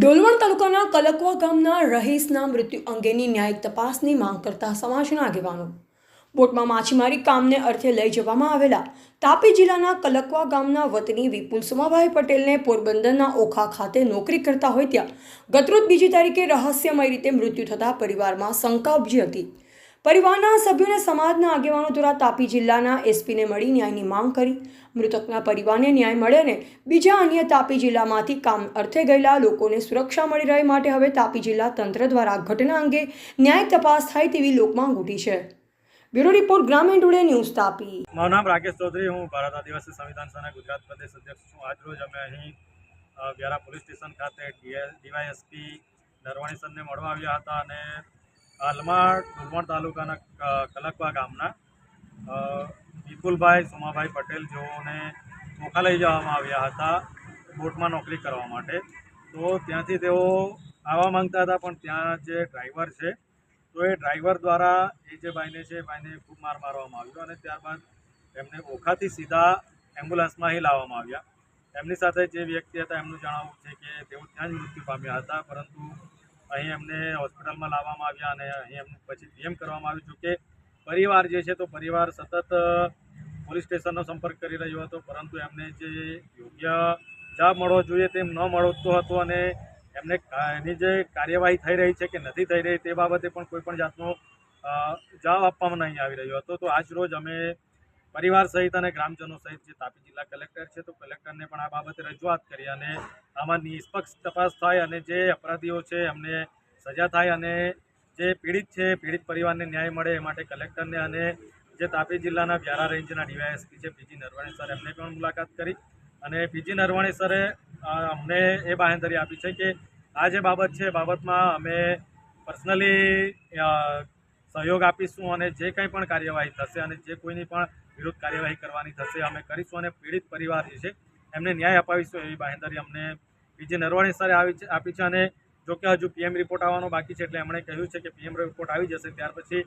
ડોલવણ તાલુકાના કલકવા ગામના રહીશના મૃત્યુ અંગેની ન્યાયિક તપાસની માંગ કરતા સમાજના આગેવાનો. બોટમાં માછીમારી કામને અર્થે લઈ જવામાં આવેલા તાપી જિલ્લાના કલકવા ગામના વતની વિપુલ સુમાભાઈ પટેલને પોરબંદરના ઓખા ખાતે નોકરી કરતા હોય ત્યાં ગતરોજ બીજી તારીખે રહસ્યમય રીતે મૃત્યુ થતાં પરિવારમાં શંકા ઉપજી હતી. પરિવારના સભ્યોને સમાજના આગેવાનો દ્વારા તાપી જિલ્લાના એસપીને મળી ન્યાયની માંગ કરી. મૃતકના પરિવારને ન્યાય મળે અને બીજા અન્ય તાપી જિલ્લામાંથી કામ અર્થે ગયેલા લોકોને સુરક્ષા મળી રહે માટે હવે તાપી જિલ્લા તંત્ર દ્વારા ઘટના અંગે ન્યાય તપાસ થાય તેવી લોકમાંગ ઉઠી છે. Bureau report, Gramin today news Tapi. મારું નામ રાકેશ ચૌધરી, હું ભારત આદિવાસી સંવિધાન સભાના ગુજરાત પ્રદેશ અધ્યક્ષ છું. આજરોજ અમે અહીં વ્યારા પોલીસ સ્ટેશન ખાતે ડીવાયએસપી નરવાણી સરને મળવા આવ્યા હતા અને હાલમાં ડુલવણ તાલુકાના કલકવા ગામના વિપુલભાઈ, સોમાભાઈ પટેલ જેઓને ચોખા લઈ જવામાં આવ્યા હતા, બોટમાં નોકરી કરવા માટે. તો ત્યાંથી તેઓ આવવા માંગતા હતા, પણ ત્યાં જે ડ્રાઈવર છે, તો એ ડ્રાઈવર દ્વારા એ જે ભાઈને છે ભાઈને ખૂબ માર મારવામાં આવ્યો અને ત્યારબાદ એમને ઓખાથી સીધા એમ્બ્યુલન્સમાં અહીં લાવવામાં આવ્યા. એમની સાથે જે વ્યક્તિ હતા, એમનું જણાવવું છે કે તેઓ ત્યાં જ મૃત્યુ પામ્યા હતા, પરંતુ અહીં એમને હોસ્પિટલમાં લાવવામાં આવ્યા અને અહીં એમનું પછી પીએમ કરવામાં આવ્યું. જોકે પરિવાર જે છે તો પરિવાર સતત પોલીસ સ્ટેશનનો સંપર્ક કરી રહ્યો હતો, પરંતુ એમને જે યોગ્ય જવાબ મળવો જોઈએ તેમ ન મળતો હતો અને એમને એની જે કાર્યવાહી થઈ રહી છે કે નથી થઈ રહી તે બાબતે પણ કોઈ પણ જાતનો જવાબ આપવામાં નહીં આવી રહ્યો હતો. તો આજ રોજ અમે પરિવાર સહિત અને ગ્રામજનો સહિત જે તાપી જિલ્લા કલેક્ટર છે, તો કલેક્ટરને પણ આ બાબતે રજૂઆત કરી અને આમાં નિષ્પક્ષ તપાસ થાય અને જે અપરાધીઓ છે, એમને સજા થાય અને જે પીડિત છે, પીડિત પરિવારને ન્યાય મળે એ માટે કલેક્ટરને અને જે તાપી જિલ્લાના વ્યારા રેન્જના ડીવાયએસપી છે, પીજી નરવાણી સર એમને પણ મુલાકાત કરી અને પીજી નરવાણી સરે અમને એ બાંહેધરી આપી છે કે આ જે બાબત છે બાબતમાં અમે પર્સનલી સહયોગ આપીશું અને જે કંઈ પણ કાર્યવાહી થશે અને જે કોઈની પણ વિરુદ્ધ કાર્યવાહી કરવાની થશે, અમે કરીશું અને પીડિત પરિવાર જે છે, એમને ન્યાય અપાવીશું એવી બાહેંધરી અમને વિજય નરવાણી સરે આવી છે, આપી છે અને જો કે હજુ પીએમ રિપોર્ટ આવવાનો બાકી છે, એટલે એમણે કહ્યું છે કે પીએમ રિપોર્ટ આવી જશે, ત્યાર પછી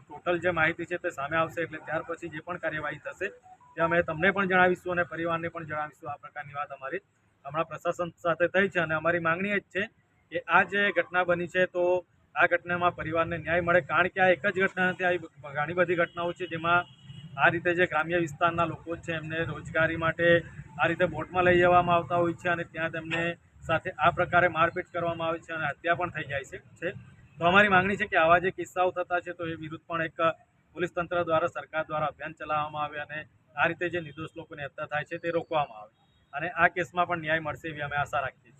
ટોટલ જે માહિતી છે તે સામે આવશે, એટલે ત્યાર પછી જે પણ કાર્યવાહી થશે તે અમે તમને પણ જણાવીશું અને પરિવારને પણ જણાવીશું. આ પ્રકારની વાત અમારી હમણાં પ્રશાસન સાથે થઈ છે અને અમારી માંગણી એ જ છે કે આ જે ઘટના બની છે તો આ ઘટનામાં પરિવારને ન્યાય મળે. કારણ કે આ એક જ ઘટના નથી આવી ઘણી બધી ઘટનાઓ છે જેમાં આ રીતે જે ગ્રામ્ય વિસ્તારના લોકો છે એમને રોજગારી માટે આ રીતે બોટમાં લઈ જવામાં આવતા હોય છે અને ત્યાં તેમને સાથે આ પ્રકારે મારપીટ કરવામાં આવે છે અને હત્યા પણ થઈ જાય છે. તો અમારી માંગણી છે કે આવા જે કિસ્સાઓ થતા છે તો એ વિરુદ્ધ પણ એક પોલીસ તંત્ર દ્વારા, સરકાર દ્વારા અભિયાન ચલાવવામાં આવે અને આ રીતે જે નિર્દોષ લોકોની હત્યા થાય છે તે રોકવામાં આવે. અને આ કેસમાં પણ ન્યાય મળશે એવી અમે આશા રાખીએ છીએ.